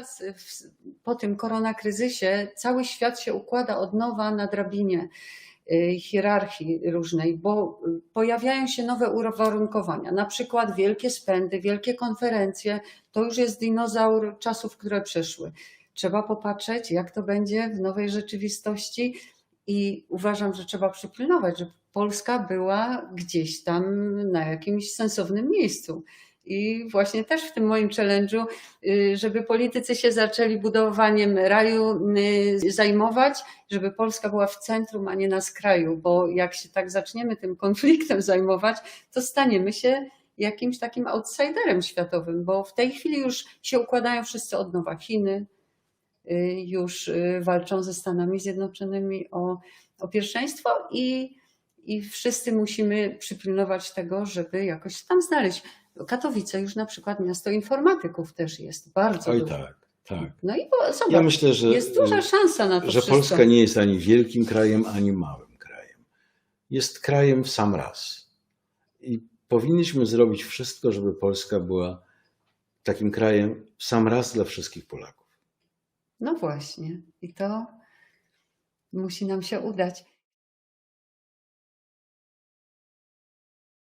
teraz w, po tym koronakryzysie cały świat się układa od nowa na drabinie y, hierarchii różnej, bo y, pojawiają się nowe uwarunkowania, na przykład wielkie spędy, wielkie konferencje, to już jest dinozaur czasów, które przeszły. Trzeba popatrzeć, jak to będzie w nowej rzeczywistości i uważam, że trzeba przypilnować, żeby Polska była gdzieś tam na jakimś sensownym miejscu. I właśnie też w tym moim challenge'u, y, żeby politycy się zaczęli budowaniem raju y, zajmować, żeby Polska była w centrum, a nie na skraju, bo jak się tak zaczniemy tym konfliktem zajmować, to staniemy się jakimś takim outsiderem światowym, bo w tej chwili już się układają wszyscy od nowa. Chiny y, już walczą ze Stanami Zjednoczonymi o, o pierwszeństwo i, i wszyscy musimy przypilnować tego, żeby jakoś się tam znaleźć. Katowice już na przykład miasto informatyków też jest bardzo Oj dużo. tak, tak. No i bo, zobacz, Ja myślę, że, jest duża szansa na to że wszystko. Polska nie jest ani wielkim krajem, ani małym krajem. Jest krajem w sam raz. I powinniśmy zrobić wszystko, żeby Polska była takim krajem w sam raz dla wszystkich Polaków. No właśnie. I to musi nam się udać.